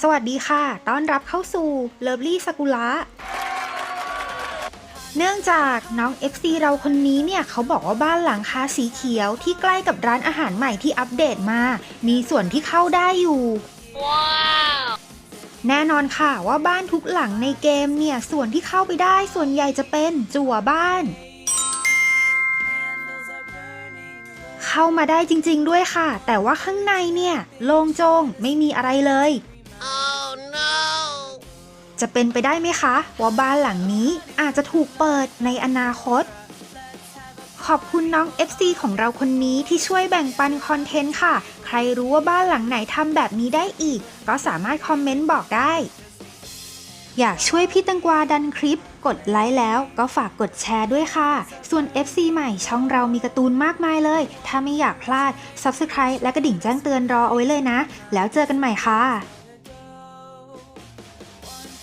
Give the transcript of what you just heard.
สวัสดีค่ะ ต้อนรับเข้าสู่เลิฟลี่สกุละเนื่องจากน้อง FC เราคนนี้เนี่ย เขาบอกว่าบ้านหลังคาสีเขียวที่ใกล้กับร้านอาหารใหม่ที่อัปเดตมา มีส่วนที่เข้าได้อยู่ ว้าแน่นอนค่ะว่าบ้านทุกหลังในเกมเนี่ย ส่วนที่เข้าไปได้ส่วนใหญ่จะเป็นจั่วบ้าน เข้ามาได้จริง ๆ ด้วยค่ะ แต่ว่าข้างในเนี่ยโล่งโจงไม่มีอะไรเลย Oh no! จะเป็นไปได้ไหมคะ ว่าบ้านหลังนี้อาจจะถูกเปิดในอนาคต ขอบคุณน้อง FC ของเราคนนี้ที่ช่วยแบ่งปันคอนเทนต์ค่ะ ใครรู้ว่าบ้านหลังไหนทำแบบนี้ได้อีก ก็สามารถคอมเมนต์บอกได้ อยากช่วยพี่ตังกวาดันคลิป กดไลค์แล้วก็ฝากกดแชร์ด้วยค่ะ ส่วน FC ใหม่ช่องเรามีการ์ตูนมากมายเลย ถ้าไม่อยากพลาด Subscribe และกระดิ่งแจ้งเตือนรอเอาไว้เลยนะ แล้วเจอกันใหม่ค่ะ